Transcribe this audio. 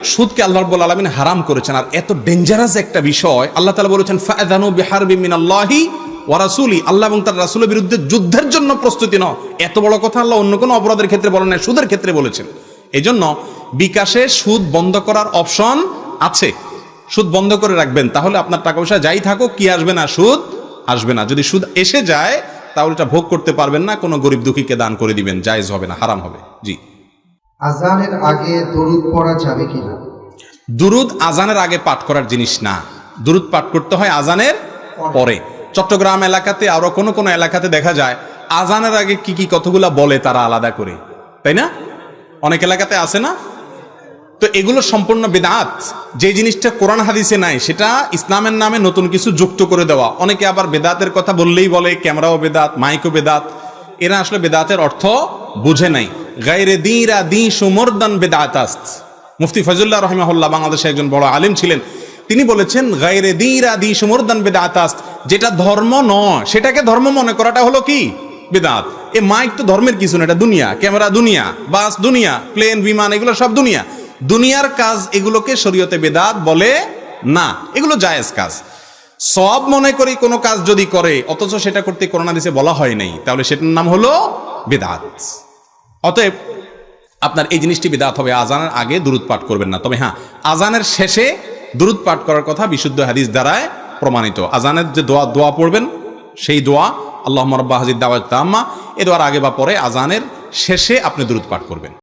সুদকে আল্লাহ রব্বুল আলমিন হারাম করেছেন। আর এত ডেঞ্জারাস একটা বিষয়, আল্লাহ তালা বলেছেন ফায়দানু বিহারবি মিনাল্লাহি ওয়ারাসুলি আল্লাহ এবং তার রাসুলের বিরুদ্ধে যুদ্ধের জন্য প্রস্তুতি নাও এত বড় কথা আল্লাহ অন্য কোনো অপরাধের ক্ষেত্রে বলেন না সুদের ক্ষেত্রে বলেছেন। এই জন্য বিকাশে সুদ বন্ধ করার অপশন আছে। সুদ বন্ধ করে রাখবেন, তাহলে আপনার টাকা পয়সা যাই থাকুক, কি আসবে না, সুদ আসবে না। যদি সুদ এসে যায়, তাহলে এটা ভোগ করতে পারবেন না, কোনো গরিব দুঃখীকে দান করে দিবেন, জায়েজ হবে না, হারাম হবে। জি। আজানের আগে দরুদ পড়া যাবে কিনা? দুরুদ আজানের আগে পাঠ করার জিনিস না। দুরুদ পাঠ করতে হয় আজানের পরে। চট্টগ্রাম এলাকাতে আরও কোনো কোনো এলাকাতে দেখা যায় আজানের আগে কি কি কতগুলা বলে তারা আলাদা করে। তাই না? অনেক এলাকাতে আছে না? তো এগুলো সম্পূর্ণ বেদাত। যে জিনিসটা কোরআন হাদিসে নাই সেটা ইসলামের নামে নতুন কিছু যুক্ত করে দেওয়া। অনেকে আবার বেদাতের কথা বললেই বলে ক্যামেরাও বেদাত মাইকও বেদাত। এরা আসলে বেদাতের অর্থ বুঝে নাই। গাইরে দিরা দি সুমর্দান বেদাতাস্ত মুফতি ফজুল্লাহ রহমাহুল্লাহ বাংলাদেশে একজন বড় আলিম ছিলেন। তিনি বলেছেন গাইরে দিরা দি সুমর্দান বেদাতাস্ত যেটা ধর্ম নয়, সেটাকে ধর্ম মনে করাটা হলো কি? বেদাত। এ মাইক তো ধর্মের কিছু না, এটা দুনিয়া। ক্যামেরা দুনিয়া, বাস দুনিয়া, প্লেন, বিমান, এগুলো সব দুনিয়া। দুনিয়ার কাজ এগুলোকে শরীয়তে বেদাত বলে না, এগুলো জায়েজ কাজ। সব মনে করি কোনো কাজ যদি করে, অথচ সেটা করতে করোনা দিছে বলা হয় নাই, তাহলে সেটার নাম হলো বেদাত। অতএব আপনার এই জিনিসটি বিদাত হবে। আজানের আগে দূরত পাঠ করবেন না। তবে হ্যাঁ আজানের শেষে দূরত পাঠ করার কথা বিশুদ্ধ হাদিস দ্বারায় প্রমাণিত। আজানের যে দোয়া দোয়া পড়বেন, সেই দোয়া আল্লাহ মরব্বা হাজির দাওয়াত তাম্মা এ দোয়ার আগে বা পরে আজানের শেষে আপনি দূরত পাঠ করবেন।